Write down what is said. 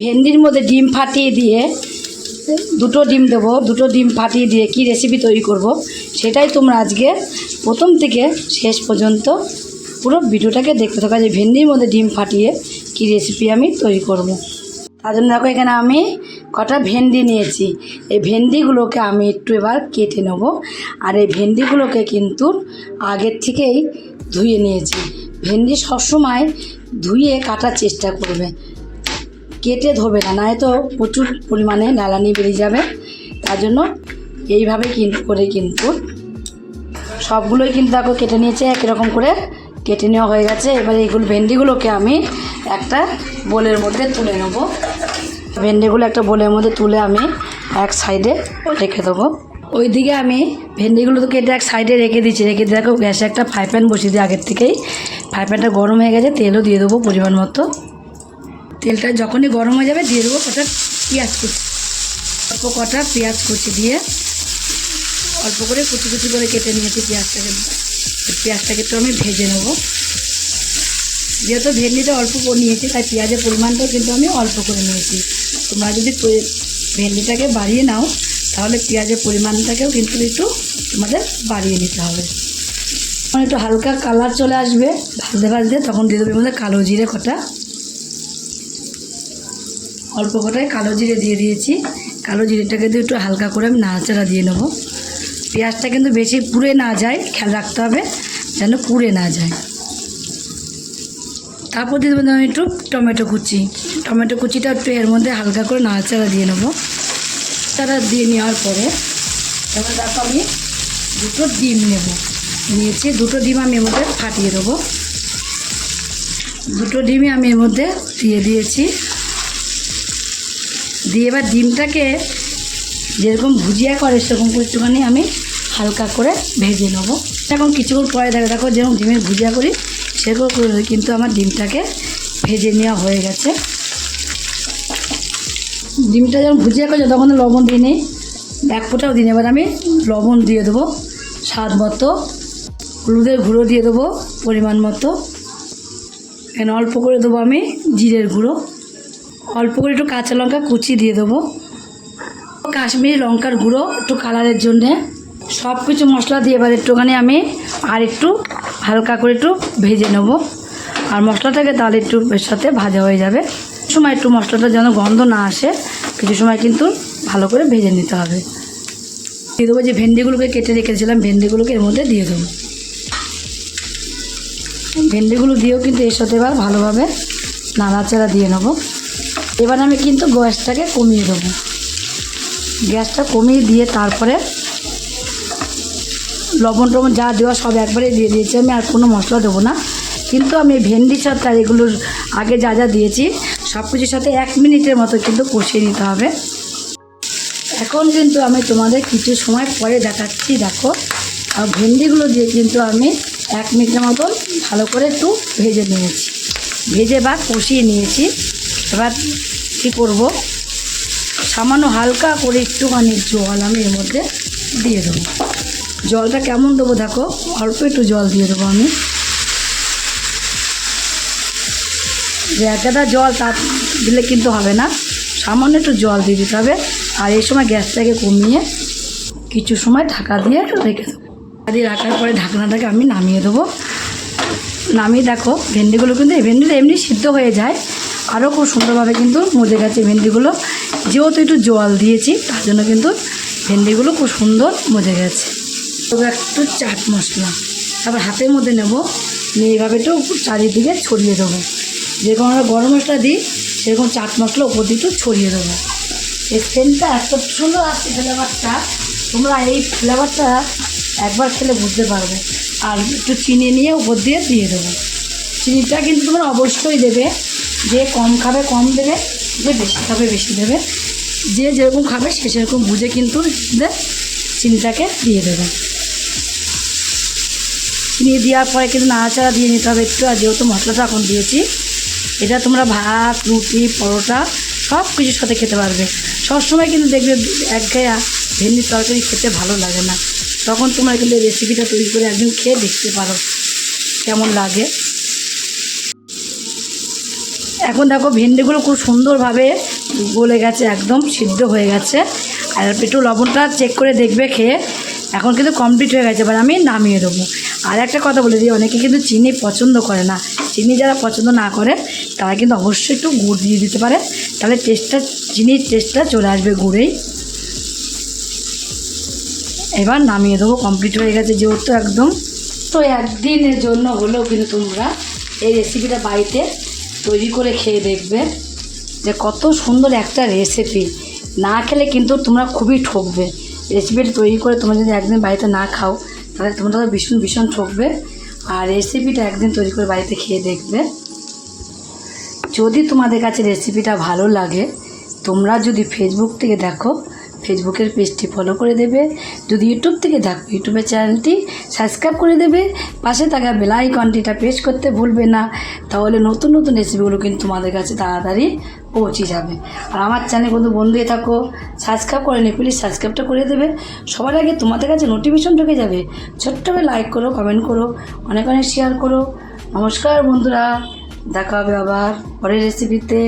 ভেন্ডির মধ্যে ডিম ফাটিয়ে দিয়ে দুটো ডিম দেবো, দুটো ডিম ফাটিয়ে দিয়ে কি রেসিপি তৈরি করব সেটাই তোমরা আজকে প্রথম থেকে শেষ পর্যন্ত পুরো ভিডিওটাকে দেখতে থাকা, যে ভেন্ডির মধ্যে ডিম ফাটিয়ে কি রেসিপি আমি তৈরি করব। তার জন্য দেখো, এখানে আমি কটা ভেন্ডি নিয়েছি। এই ভেন্ডিগুলোকে আমি একটু এবার কেটে নেব আর এই ভেন্ডিগুলোকে কিন্তু আগের থেকেই ধুয়ে নিয়েছি। ভেন্ডি সবসময় ধুয়ে কাটার চেষ্টা করবে। কেটে ধোবে না নয় তো প্রচুর পরিমাণে লালানি বেরিয়ে যাবে। তার জন্য এইভাবে কিন্তু করে কিন্তু সবগুলোই কিন্তু দেখো কেটে নিয়েছে একই রকম করে কেটে নেওয়া হয়ে গেছে। এবার এইগুলো ভেন্ডিগুলোকে আমি একটা বোলের মধ্যে তুলে নেব। ভেন্ডিগুলো একটা বোলের মধ্যে তুলে আমি এক সাইডে রেখে দেবো। ওইদিকে আমি ভেন্ডিগুলো তো কেটে এক সাইডে রেখে দিচ্ছি। রেখে দিয়ে দেখো গ্যাসে একটা ফ্রাই প্যান বসিয়ে দিই আগের থেকেই। ফ্রাই প্যানটা গরম হয়ে গেছে, তেলও দিয়ে দেবো পরিমাণ মতো। তেলটা যখনই গরম হয়ে যাবে দিয়ে দেবো কটা পেঁয়াজ কুচি। অল্প কটা পেঁয়াজ কুচি দিয়ে অল্প করে কুচি কুচি করে কেটে নিয়েছি পেঁয়াজটাকে। পেঁয়াজটাকে একটু আমি ভেজে নেব। যেহেতু ভেন্ডিটা অল্প করে নিয়েছি, তাই পেঁয়াজের পরিমাণটাও কিন্তু আমি অল্প করে নিয়েছি। তোমরা যদি ভেন্ডিটাকে বাড়িয়ে নাও, তাহলে পেঁয়াজের পরিমাণটাকেও কিন্তু একটু তোমাদের বাড়িয়ে নিতে হবে। একটু হালকা কালার চলে আসবে, ভাজতে ভাজতে, তখন দিয়ে দেবে মধ্যে কালো জিরে কটা। অল্প কটায় কালো জিরে দিয়ে দিয়েছি। কালো জিরেটাকে দিয়ে একটু হালকা করে আমি নাড়াচাড়া দিয়ে নেব। পেঁয়াজটা কিন্তু বেশি পুড়ে না যায়, খেয়াল রাখতে হবে যেন পুড়ে না যায়। তারপর দিয়ে দেবেন আমি একটু টমেটো কুচি। টমেটো কুচিটা একটু এর মধ্যে হালকা করে নাড়াচাড়া দিয়ে নেব। তারা দিয়ে নেওয়ার পরে এবার দেখো আমি দুটো ডিম নেব। নিয়েছি, দুটো ডিম আমি এর মধ্যে ফাটিয়ে দেবো। দুটো ডিমই আমি এর মধ্যে দিয়ে দিয়েছি। দিয়ে এবার ডিমটাকে যেরকম ভুজিয়া করে, সেরকম করে একটুখানি আমি হালকা করে ভেজে নেব। এখন কিছুক্ষণ পরে দেখো দেখো যেরকম ডিমের ভুজিয়া করি, সেরকম করে কিন্তু আমার ডিমটাকে ভেজে নেওয়া হয়ে গেছে। ডিমটা যখন ভুজিয়া করছে, তখন লবণ দিয়ে নিই এক ফোঁটাও দিন এবার আমি লবণ দিয়ে দেবো, স্বাদ মতো। হলুদের গুঁড়ো দিয়ে দেবো, পরিমাণ মতো। এখানে অল্প করে দেবো আমি জিরের গুঁড়ো। অল্প করে একটু কাঁচা লঙ্কা কুচি দিয়ে দেবো। কাশ্মীরি লঙ্কার গুঁড়ো একটু কালারের জন্যে। সব কিছু মশলা দিয়ে এবার একটুখানি আমি আর একটু হালকা করে একটু ভেজে নেব। আর মশলাটাকে তাহলে একটু এর সাথে ভাজা হয়ে যাবে। সময় একটু মশলাটা যেন গন্ধ না আসে, কিছু সময় কিন্তু ভালো করে ভেজে নিতে হবে। দিয়ে দেবো যে ভেন্ডিগুলোকে কেটে রেখেছিলাম, ভেন্ডিগুলোকে এর মধ্যে দিয়ে দেবো। ভেন্ডিগুলো দিয়েও কিন্তু এর সাথে এবার ভালোভাবে নাড়াচাড়া দিয়ে নেব। এবার আমি কিন্তু গ্যাসটাকে কমিয়ে দেবো। গ্যাসটা কমিয়ে দিয়ে তারপরে লবণ টবণ যা দেওয়া সব একবারে দিয়ে দিয়েছি। আমি আর কোনো মশলা দেবো না। কিন্তু আমি ভেন্ডির সাথে আর এগুলোর আগে যা যা দিয়েছি, সব কিছুর সাথে এক মিনিটের মতো কিন্তু কষিয়ে নিতে হবে। এখন কিন্তু আমি তোমাদের কিছু সময় পরে দেখাচ্ছি, দেখো। আর ভেন্ডিগুলো দিয়ে কিন্তু আমি এক মিনিটের মতন ভালো করে একটু ভেজে নিয়েছি। ভেজে বা কষিয়ে নিয়েছি। এবার কী করব? সামান্য হালকা করে একটুখানি জল আমি এর মধ্যে দিয়ে দেবো। জলটা কেমন দেবো দেখো? অল্প একটু জল দিয়ে দেবো আমি। যে একটা জল তা দিলে কিন্তু হবে না। সামান্য একটু জল দিয়ে দিতে হবে। আর এই সময় গ্যাসটাকে কমিয়ে কিছু সময় ঢাকা দিয়ে রেখে দেবো। ঢাকা দিয়ে রাখার পরে ঢাকনাটাকে আমি নামিয়ে দেবো। নামিয়ে দেখো, ভেন্ডিগুলো কিন্তু এই ভেন্ডিটা এমনি সিদ্ধ হয়ে যায়। আরও খুব সুন্দরভাবে কিন্তু মজে গেছে ভেন্ডিগুলো, যেহেতু একটু জল দিয়েছি, তার জন্য কিন্তু ভেন্ডিগুলো খুব সুন্দর মজে গেছে। তবে একটু চাট মশলা, তারপর হাতের মধ্যে নেব, নিয়ে এইভাবে একটু চারিদিকে ছড়িয়ে দেবো। যেরকম আমরা গরম মশলা দিই, সেরকম চাট মশলা উপর দিয়ে একটু ছড়িয়ে দেবো। এই সেন্টটা এত সুন্দর আসছে ফ্লেভারটা, তোমরা এই ফ্লেভারটা একবার খেলে বুঝতে পারবে। আর একটু চিনি নিয়ে উপর দিয়ে দিয়ে দেবো। চিনিটা কিন্তু তোমরা অবশ্যই দেবে। যে কম খাবে, কম দেবে, যে বেশি খাবে, বেশি দেবে। যে যেরকম খাবে, সে সেরকম বুঝে কিন্তু চিনিটাকে দিয়ে দেবে। চিনি দেওয়ার পরে কিন্তু নাড়াচাড়া দিয়ে নিতে হবে একটু। আর যেহেতু মশলাটা এখন দিয়েছি, এটা তোমরা ভাত, রুটি, পরোটা সব কিছুর সাথে খেতে পারবে। সবসময় কিন্তু দেখবে এক একঘেয়া ভেন্ডির তরকারি খেতে ভালো লাগে না। তখন তোমরা কিন্তু রেসিপিটা তৈরি করে একদিন খেয়ে দেখতে পারো, কেমন লাগে। এখন দেখো ভেন্ডিগুলো খুব সুন্দরভাবে গলে গেছে, একদম সিদ্ধ হয়ে গেছে। আর একটু লবণটা চেক করে দেখবে খেয়ে, এখন কিন্তু কমপ্লিট হয়ে গেছে। এবার আমি নামিয়ে দেবো। আর একটা কথা বলে দিই, অনেকে কিন্তু চিনি পছন্দ করে না। চিনি যারা পছন্দ না করে, তারা কিন্তু অবশ্যই একটু গুড় দিয়ে দিতে পারে। তাহলে টেস্টটা চিনির টেস্টটা চলে আসবে গুড়েই। এবার নামিয়ে দেবো কমপ্লিট হয়ে গেছে যেহেতু একদম। তো একদিনের জন্য হলেও কিন্তু তোমরা এই রেসিপিটা বাড়িতে তৈরি করে খেয়ে দেখবে যে কত সুন্দর একটা রেসিপি না খেলে কিন্তু তোমরা খুবই ঠকবে। রেসিপিটা তৈরি করে তোমরা যদি একদিন বাড়িতে না খাও, তাহলে তোমরা তো ভীষণ ভীষণ ঠকবে। আর রেসিপিটা একদিন তৈরি করে বাড়িতে খেয়ে দেখবে। যদি তোমাদের কাছে রেসিপিটা ভালো লাগে, তোমরা যদি ফেসবুক থেকে দেখো ফেসবুকের পেজটি ফলো করে দেবে। যদি ইউটিউব থেকে দেখো, ইউটিউবের চ্যানেলটি সাবস্ক্রাইব করে দেবে। পাশে থাকা বেল আইকনটিটা প্রেস করতে ভুলবে না। তাহলে নতুন নতুন রেসিপিগুলো কিন্তু তোমাদের কাছে তাড়াতাড়ি পৌঁছে যাবে। আর আমার চ্যানেল কিন্তু বন্ধু থাকো, সাবস্ক্রাইব করে নি প্লিজ সাবস্ক্রাইবটা করে দেবে। সবার আগে তোমাদের কাছে নোটিফিকেশন ঢুকে যাবে। ছোট্ট করে লাইক করো কমেন্ট করো, অনেক অনেক শেয়ার করো। নমস্কার বন্ধুরা, দেখা হবে আবার পরের রেসিপিতে